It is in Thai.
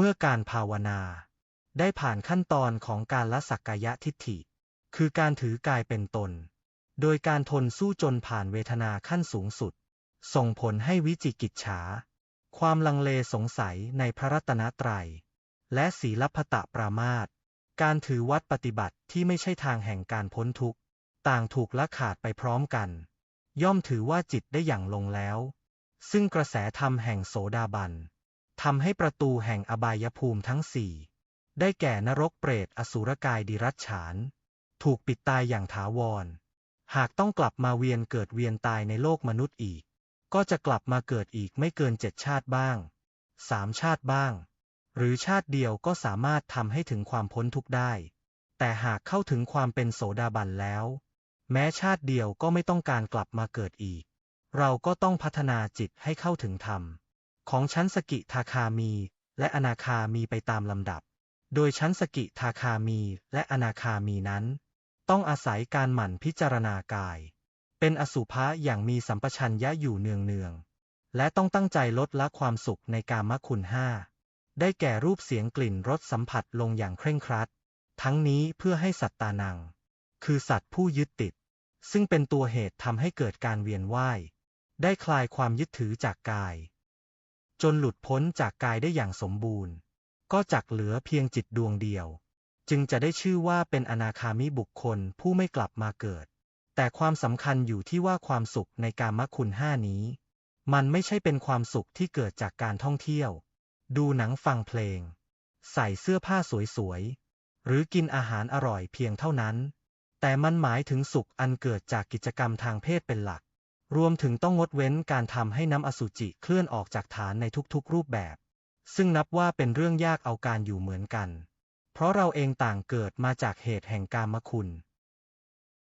เมื่อการภาวนา ได้ผ่านขั้นตอนของการละสักกายทิฏฐิ คือการถือกายเป็นตน โดยการทนสู้จนผ่านเวทนาขั้นสูงสุด ส่งผลให้วิจิกิจฉา ความลังเลสงสัยในพระรัตนตรัย และศีลพตะปรามาตการถือวัดปฏิบัติที่ไม่ใช่ทางแห่งการพ้นทุกข์ ต่างถูกละขาดไปพร้อมกัน ย่อมถือว่าจิตได้อย่างลงแล้ว ซึ่งกระแสธรรมแห่งโสดาบัน ทำให้ประตูแห่งอบายภูมิทั้งสี่ ได้แก่นรกเปรตอสุรกายดิรัจฉาน ถูกปิดตายอย่างถาวร หากต้องกลับมาเวียนเกิดเวียนตายในโลกมนุษย์อีก ก็จะกลับมาเกิดอีกไม่เกินเจ็ดชาติบ้าง สามชาติบ้าง หรือชาติเดียวก็สามารถทำให้ถึงความพ้นทุกข์ได้ แต่หากเข้าถึงความเป็นโสดาบันแล้ว แม้ชาติเดียวก็ไม่ต้องการกลับมาเกิดอีก เราก็ต้องพัฒนาจิตให้เข้าถึงธรรม ของชั้นสกิทาคามี และอนาคามีไปตามลำดับ โดยชั้นสกิทาคามีและอนาคามีนั้น ต้องอาศัยการหมั่นพิจารณากาย เป็นอสุภะอย่างมีสัมปชัญญะอยู่เนืองเนืองๆและต้องตั้งใจลดละความสุขในกามคุณห้า ได้แก่รูปเสียงกลิ่นรสสัมผัสลงอย่างเคร่งครัด ทั้งนี้เพื่อให้สัตตานัง คือสัตว์ผู้ยึดติด ซึ่งเป็นตัวเหตุทำให้เกิดการเวียนว่ายได้คลายความยึดถือจากกาย จนหลุดพ้นจากกายได้อย่างสมบูรณ์ ก็จักเหลือเพียงจิตดวงเดียว จึงจะได้ชื่อว่าเป็นอนาคามิบุคคลผู้ไม่กลับมาเกิด แต่ความสำคัญอยู่ที่ว่าความสุขในการมคุณห้านี้ มันไม่ใช่เป็นความสุขที่เกิดจากการท่องเที่ยว ดูหนังฟังเพลง ใส่เสื้อผ้าสวยๆ หรือกินอาหารอร่อยเพียงเท่านั้น แต่มันหมายถึงสุขอันเกิดจากกิจกรรมทางเพศเป็นหลัก รวมถึงต้องงดเว้นการทำให้น้ำอสุจิเคลื่อนออกจากฐานในทุกๆ รูปแบบ ซึ่งนับว่าเป็นเรื่องยากเอาการอยู่เหมือนกัน เพราะเราเองต่างเกิดมาจากเหตุแห่งกามคุณ